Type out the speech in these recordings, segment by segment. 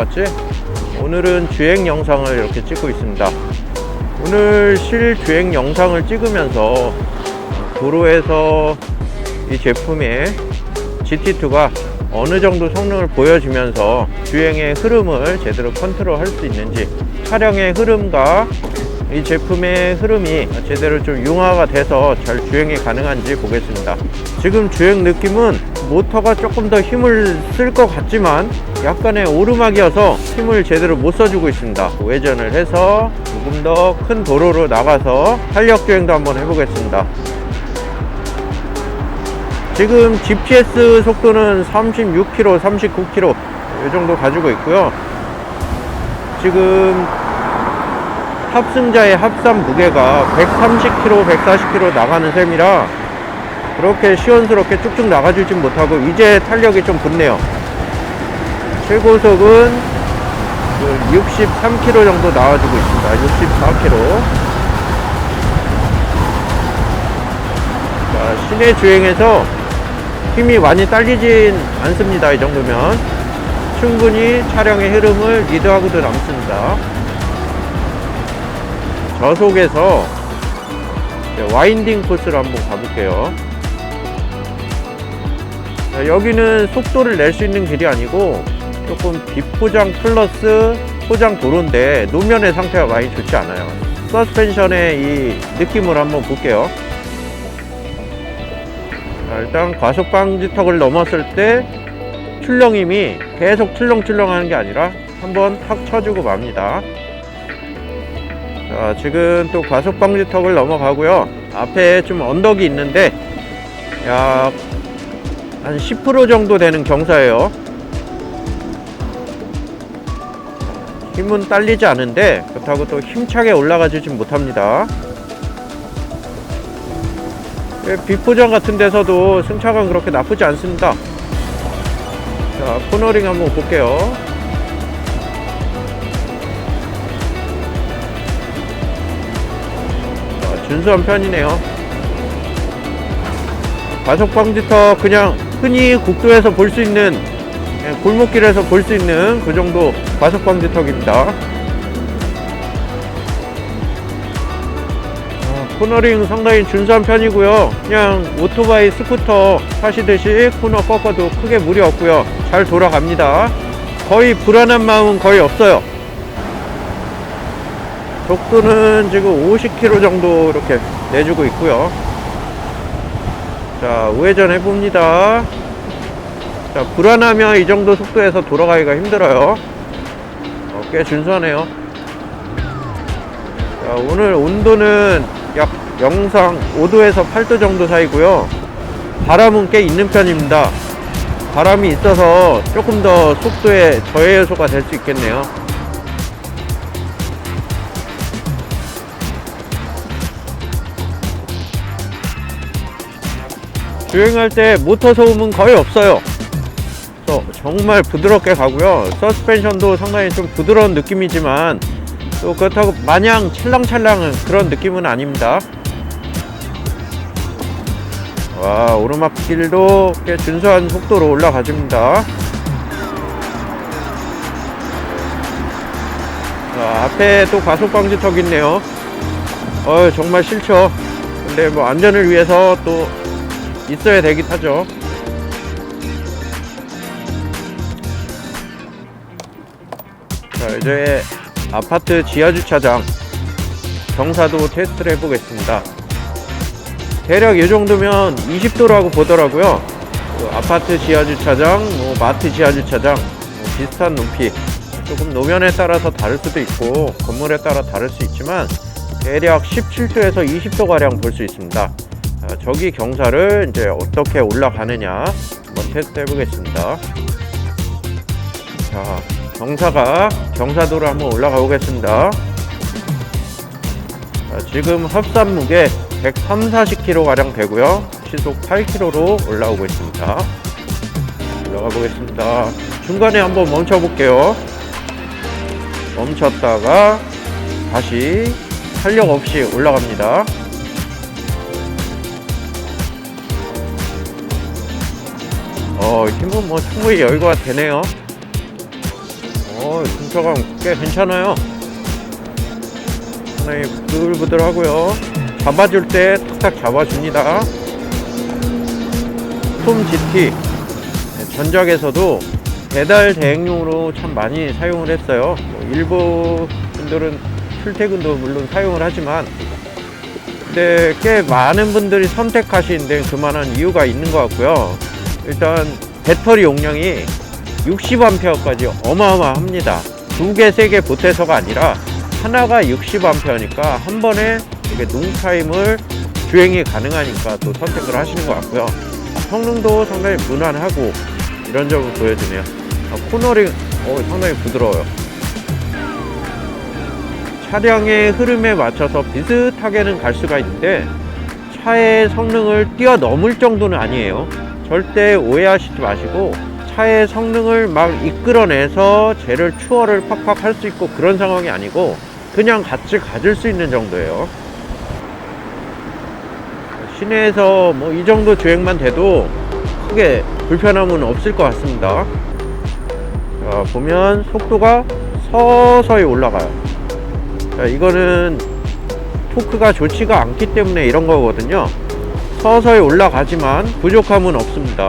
같이 오늘은 주행 영상을 이렇게 찍고 있습니다. 오늘 실주행 영상을 찍으면서 도로에서 이 제품의 GT2가 어느 정도 성능을 보여주면서 주행의 흐름을 제대로 컨트롤 할 수 있는지 차량의 흐름과 이 제품의 흐름이 제대로 좀 융화가 돼서 잘 주행이 가능한지 보겠습니다. 지금 주행 느낌은 모터가 조금 더 힘을 쓸 것 같지만 약간의 오르막이어서 힘을 제대로 못 써주고 있습니다. 외전을 해서 조금 더 큰 도로로 나가서 탄력 주행도 한번 해보겠습니다. 지금 GPS 속도는 36km, 39km 이 정도 가지고 있고요. 지금 탑승자의 합산 무게가 130km, 140km 나가는 셈이라 그렇게 시원스럽게 쭉쭉 나가주진 못하고 이제 탄력이 좀 붙네요. 최고속은 그 63km 정도 나와주고 있습니다. 64km. 자, 시내 주행에서 힘이 많이 딸리진 않습니다. 이 정도면 충분히 차량의 흐름을 리드하고도 남습니다. 저속에서 와인딩 코스로 한번 가볼게요. 자, 여기는 속도를 낼 수 있는 길이 아니고 조금 비포장 플러스 포장 도로인데 노면의 상태가 많이 좋지 않아요. 서스펜션의 이 느낌을 한번 볼게요. 자, 일단 과속 방지턱을 넘었을 때 출렁임이 계속 출렁출렁 하는 게 아니라 한번 탁 쳐주고 맙니다. 자, 지금 또 과속 방지턱을 넘어가고요. 앞에 좀 언덕이 있는데 약 한 10% 정도 되는 경사예요. 힘은 딸리지 않은데 그렇다고 또 힘차게 올라가 주진 못합니다. 예, 비포장 같은 데서도 승차감 그렇게 나쁘지 않습니다. 자, 코너링 한번 볼게요. 자, 준수한 편이네요. 과속 방지턱 그냥 흔히 국도에서 볼 수 있는 예, 골목길에서 볼 수 있는 그 정도 과속 방지턱입니다. 아, 코너링 상당히 준수한 편이고요. 그냥 오토바이 스쿠터 타시듯이 코너 꺾어도 크게 무리 없고요. 잘 돌아갑니다. 거의 불안한 마음은 거의 없어요. 속도는 지금 50km 정도 이렇게 내주고 있고요. 자, 우회전 해봅니다. 자, 불안하면 이 정도 속도에서 돌아가기가 힘들어요. 어, 꽤 준수하네요. 자, 오늘 온도는 약 영상 5도에서 8도 정도 사이고요. 바람은 꽤 있는 편입니다. 바람이 있어서 조금 더 속도에 저해 요소가 될 수 있겠네요. 주행할 때 모터 소음은 거의 없어요. 정말 부드럽게 가고요. 서스펜션도 상당히 좀 부드러운 느낌이지만 또 그렇다고 마냥 찰랑찰랑한 그런 느낌은 아닙니다. 와 오르막길도 꽤 준수한 속도로 올라가줍니다. 자, 앞에 또 과속 방지턱 있네요. 어 정말 싫죠. 근데 뭐 안전을 위해서 또 있어야 되긴 하죠. 자, 이제 아파트 지하 주차장 경사도 테스트를 해보겠습니다. 대략 이 정도면 20도라고 보더라고요. 그 아파트 지하 주차장, 뭐 마트 지하 주차장 뭐 비슷한 높이. 조금 노면에 따라서 다를 수도 있고 건물에 따라 다를 수 있지만 대략 17도에서 20도 가량 볼 수 있습니다. 자, 저기 경사를 이제 어떻게 올라가느냐 한번 테스트 해보겠습니다. 자, 경사가 경사도로 한번 올라가 보겠습니다. 자, 지금 합산 무게 130, 40kg 가량 되고요. 시속 8km로 올라오고 있습니다. 올라가 보겠습니다. 중간에 한번 멈춰 볼게요. 멈췄다가 다시 탄력 없이 올라갑니다. 어, 힘은 뭐 충분히 여유가 되네요. 어, 중차감 꽤 괜찮아요. 상당히 부들부들 하고요. 잡아줄 때 탁탁 잡아줍니다. 톰 GT 전작에서도 배달 대행용으로 참 많이 사용을 했어요. 뭐 일부 분들은 출퇴근도 물론 사용을 하지만 근데 꽤 많은 분들이 선택하신 데 그만한 이유가 있는 것 같고요. 일단 배터리 용량이 60A까지 어마어마합니다. 두 개, 세 개 보태서가 아니라 하나가 60A니까 한 번에 이게 농타임을 주행이 가능하니까 또 선택을 하시는 것 같고요. 성능도 상당히 무난하고 이런 점을 보여주네요. 아, 코너링 어, 상당히 부드러워요. 차량의 흐름에 맞춰서 비슷하게는 갈 수가 있는데 차의 성능을 뛰어넘을 정도는 아니에요. 절대 오해하시지 마시고 차의 성능을 막 이끌어내서 쟤를 추월을 팍팍 할 수 있고 그런 상황이 아니고 그냥 같이 가질 수 있는 정도예요. 시내에서 뭐 이 정도 주행만 돼도 크게 불편함은 없을 것 같습니다. 자, 보면 속도가 서서히 올라가요. 자, 이거는 토크가 좋지가 않기 때문에 이런 거거든요. 서서히 올라가지만 부족함은 없습니다.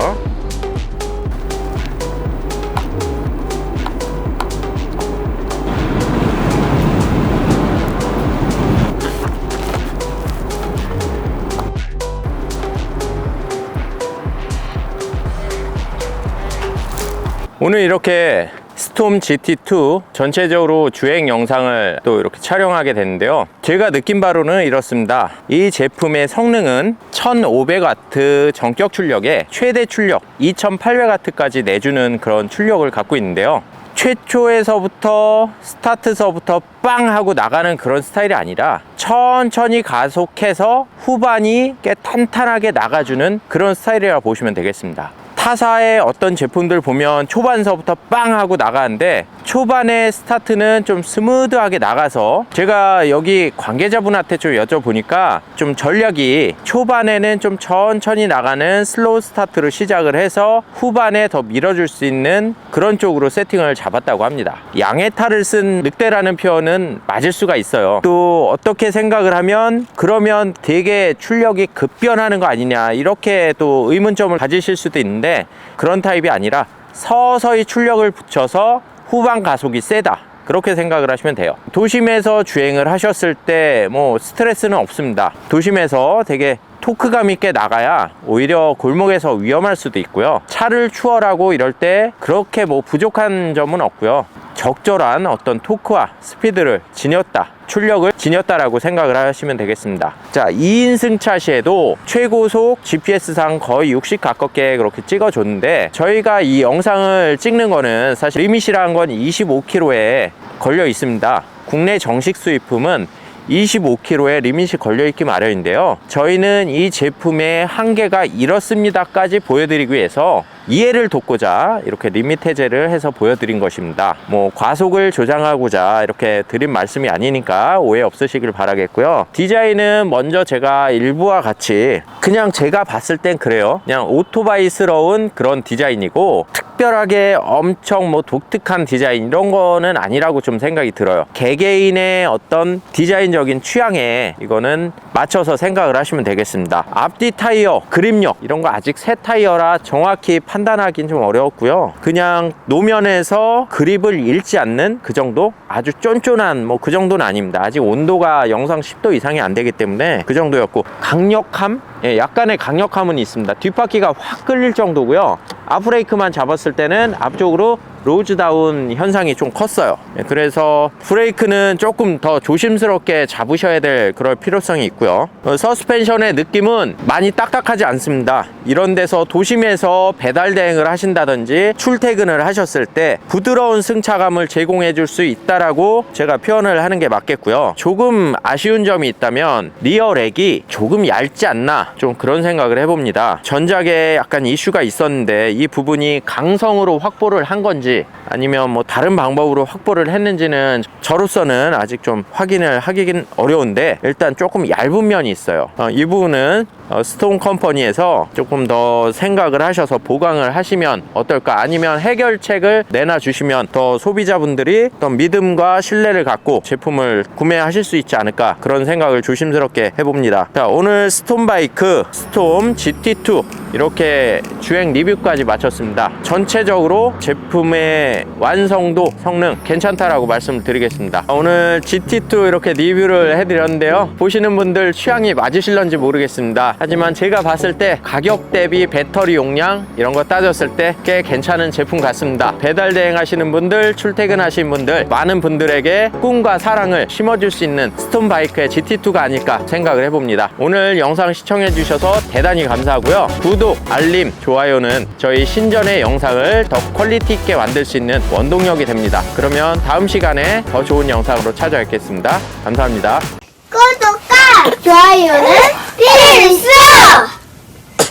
오늘 이렇게 스톰 GT2 전체적으로 주행 영상을 또 이렇게 촬영하게 됐는데요. 제가 느낀 바로는 이렇습니다. 이 제품의 성능은 1500W 전격 출력에 최대 출력 2800W까지 내주는 그런 출력을 갖고 있는데요. 최초에서부터 스타트서부터 빵 하고 나가는 그런 스타일이 아니라 천천히 가속해서 후반이 꽤 탄탄하게 나가주는 그런 스타일이라고 보시면 되겠습니다. 타사의 어떤 제품들 보면 초반서부터 빵 하고 나가는데 초반에 스타트는 좀 스무드하게 나가서 제가 여기 관계자분한테 좀 여쭤보니까 좀 전략이 초반에는 좀 천천히 나가는 슬로우 스타트로 시작을 해서 후반에 더 밀어줄 수 있는 그런 쪽으로 세팅을 잡았다고 합니다. 양의 탈을 쓴 늑대라는 표현은 맞을 수가 있어요. 또 어떻게 생각을 하면 그러면 되게 출력이 급변하는 거 아니냐 이렇게 또 의문점을 가지실 수도 있는데 그런 타입이 아니라 서서히 출력을 붙여서 후반 가속이 세다. 그렇게 생각을 하시면 돼요. 도심에서 주행을 하셨을 때 뭐 스트레스는 없습니다. 도심에서 되게 토크감 있게 나가야 오히려 골목에서 위험할 수도 있고요. 차를 추월하고 이럴 때 그렇게 뭐 부족한 점은 없고요. 적절한 어떤 토크와 스피드를 지녔다. 출력을 지녔다라고 생각을 하시면 되겠습니다. 자, 2인승 차 시에도 최고속 GPS상 거의 60 가깝게 그렇게 찍어줬는데 저희가 이 영상을 찍는 거는 사실 리밋이라는 건 25km에 걸려 있습니다. 국내 정식 수입품은 25kg의 리밋이 걸려있기 마련인데요. 저희는 이 제품의 한계가 이렇습니다까지 보여드리기 위해서 이해를 돕고자 이렇게 리밋 해제를 해서 보여드린 것입니다. 뭐 과속을 조장하고자 이렇게 드린 말씀이 아니니까 오해 없으시길 바라겠고요. 디자인은 먼저 제가 일부와 같이 그냥 제가 봤을 땐 그래요. 그냥 오토바이스러운 그런 디자인이고 특별하게 엄청 뭐 독특한 디자인 이런 거는 아니라고 좀 생각이 들어요. 개개인의 어떤 디자인적인 취향에 이거는 맞춰서 생각을 하시면 되겠습니다. 앞뒤 타이어, 그립력 이런 거 아직 새 타이어라 정확히 판단하기는 좀 어려웠고요. 그냥 노면에서 그립을 잃지 않는 그 정도? 아주 쫀쫀한 뭐 그 정도는 아닙니다. 아직 온도가 영상 10도 이상이 안 되기 때문에 그 정도였고 강력함? 예, 약간의 강력함은 있습니다. 뒷바퀴가 확 끌릴 정도고요. 앞브레이크만 잡았을 때는 앞쪽으로 로즈다운 현상이 좀 컸어요. 예, 그래서 브레이크는 조금 더 조심스럽게 잡으셔야 될 그럴 필요성이 있고요. 어, 서스펜션의 느낌은 많이 딱딱하지 않습니다. 이런 데서 도심에서 배달 대행을 하신다든지 출퇴근을 하셨을 때 부드러운 승차감을 제공해 줄 수 있다라고 제가 표현을 하는 게 맞겠고요. 조금 아쉬운 점이 있다면 리어렉이 조금 얇지 않나 좀 그런 생각을 해봅니다. 전작에 약간 이슈가 있었는데 이 부분이 강성으로 확보를 한 건지 했는지 아니면 뭐 다른 방법으로 확보를 했는지는 저로서는 아직 좀 확인을 하기는 어려운데 일단 조금 얇은 면이 있어요. 어, 이 부분은 어, 스톤 컴퍼니에서 조금 더 생각을 하셔서 보강을 하시면 어떨까 아니면 해결책을 내놔 주시면 더 소비자분들이 더 믿음과 신뢰를 갖고 제품을 구매하실 수 있지 않을까 그런 생각을 조심스럽게 해봅니다. 자 오늘 스톰 바이크 스톰 GT2 이렇게 주행 리뷰까지 마쳤습니다. 전체적으로 제품의 완성도 성능 괜찮다라고 말씀을 드리겠습니다. 오늘 GT2 이렇게 리뷰를 해드렸는데요. 보시는 분들 취향이 맞으실런지 모르겠습니다. 하지만 제가 봤을 때 가격 대비 배터리 용량 이런 거 따졌을 때 꽤 괜찮은 제품 같습니다. 배달 대행 하시는 분들, 출퇴근하시는 분들, 많은 분들에게 꿈과 사랑을 심어줄 수 있는 스톤 바이크의 GT2가 아닐까 생각을 해봅니다. 오늘 영상 시청해 주셔서 대단히 감사하고요. 구독, 알림, 좋아요는 저희 신전의 영상을 더 퀄리티 있게 만들 수 있는 원동력이 됩니다. 그러면 다음 시간에 더 좋은 영상으로 찾아뵙겠습니다. 감사합니다. 구독과 좋아요는 필수!